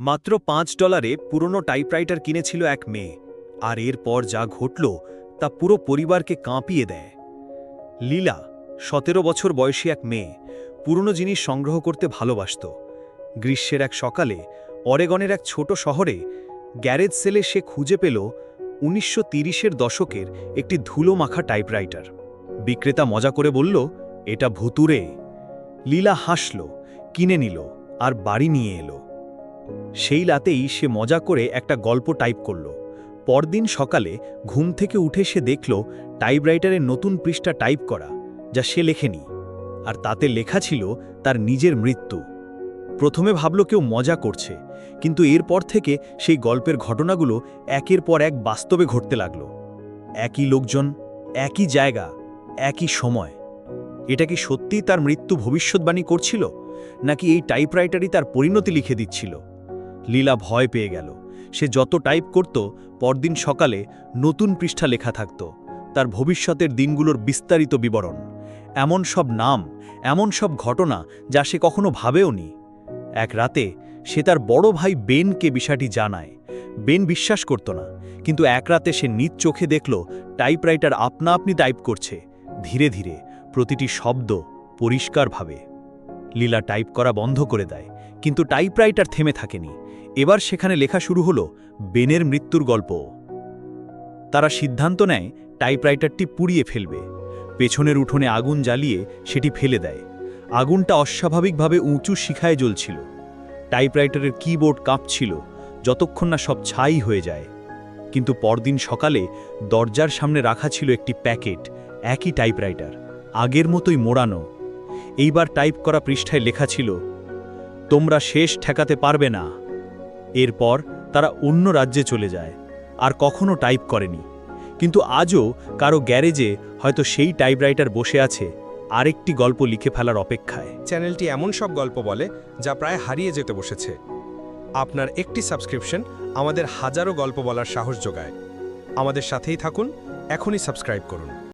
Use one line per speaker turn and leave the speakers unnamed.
মাত্র পাঁচ ডলারে পুরনো টাইপরাইটার কিনেছিল এক মেয়ে, আর এরপর যা ঘটল তা পুরো পরিবারকে কাঁপিয়ে দেয়। লীলা, সতেরো বছর বয়সী এক মেয়ে, পুরনো জিনিস সংগ্রহ করতে ভালোবাসত। গ্রীষ্মের এক সকালে অরেগনের এক ছোট শহরে গ্যারেজ সেলে সে খুঁজে পেল উনিশশো তিরিশের দশকের একটি ধুলো মাখা টাইপরাইটার। বিক্রেতা মজা করে বলল, এটা ভুতুরে লীলা হাসল, কিনে নিল, আর বাড়ি নিয়ে এলো। সেই রাতেই সে মজা করে একটা গল্প টাইপ করল। পরদিন সকালে ঘুম থেকে উঠে সে দেখল টাইপরাইটারের নতুন পৃষ্ঠা টাইপ করা, যা সে লেখেনি। আর তাতে লেখা ছিল তার নিজের মৃত্যু। প্রথমে ভাবল কেউ মজা করছে, কিন্তু এরপর থেকে সেই গল্পের ঘটনাগুলো একের পর এক বাস্তবে ঘটতে লাগল। একই লোকজন, একই জায়গা, একই সময়। এটা কি সত্যিই তার মৃত্যু ভবিষ্যৎবাণী করছিল, নাকি এই টাইপরাইটারই তার পরিণতি লিখে দিচ্ছিল? লীলা ভয় পেয়ে গেল। সে যত টাইপ করত, পরদিন সকালে নতুন পৃষ্ঠা লেখা থাকত। তার ভবিষ্যতের দিনগুলোর বিস্তারিত বিবরণ। এমন সব নাম, এমন সব ঘটনা যা সে কখনো ভাবেওনি এক রাতে সে তার বড় ভাই বেনকে বিষয়টি জানায়। বেন বিশ্বাস করত না, কিন্তু এক রাতে সে নিজ চোখে দেখল টাইপরাইটার আপনা আপনি টাইপ করছে। ধীরে ধীরে প্রতিটি শব্দ পরিষ্কারভাবে। লীলা টাইপ করা বন্ধ করে দেয়, কিন্তু টাইপরাইটার থেমে থাকেনি। এবার সেখানে লেখা শুরু হলো বেনের মৃত্যুর গল্প। তারা সিদ্ধান্ত নেয় টাইপরাইটারটি পুড়িয়ে ফেলবে। পেছনের উঠোনে আগুন জ্বালিয়ে সেটি ফেলে দেয়। আগুনটা অস্বাভাবিকভাবে উঁচু শিখায় জ্বলছিল। টাইপরাইটারের কিবোর্ড কাঁপছিল, যতক্ষণ না সব ছাই হয়ে যায়। কিন্তু পরদিন সকালে দরজার সামনে রাখা ছিল একটি প্যাকেট, একই টাইপরাইটার, আগের মতোই মোড়ানো। এইবার টাইপ করা পৃষ্ঠায় লেখা ছিল, তোমরা শেষ ঠেকাতে পারবে না। এরপর তারা অন্য রাজ্যে চলে যায়, আর কখনো টাইপ করেনি। কিন্তু আজও কারও গ্যারেজে হয়তো সেই টাইপরাইটার বসে আছে, আরেকটি গল্প লিখে ফেলার অপেক্ষায়।
চ্যানেলটি এমন সব গল্প বলে যা প্রায় হারিয়ে যেতে বসেছে। আপনার একটি সাবস্ক্রিপশন আমাদের হাজারো গল্প বলার সাহস যোগায়। আমাদের সাথেই থাকুন, এখনই সাবস্ক্রাইব করুন।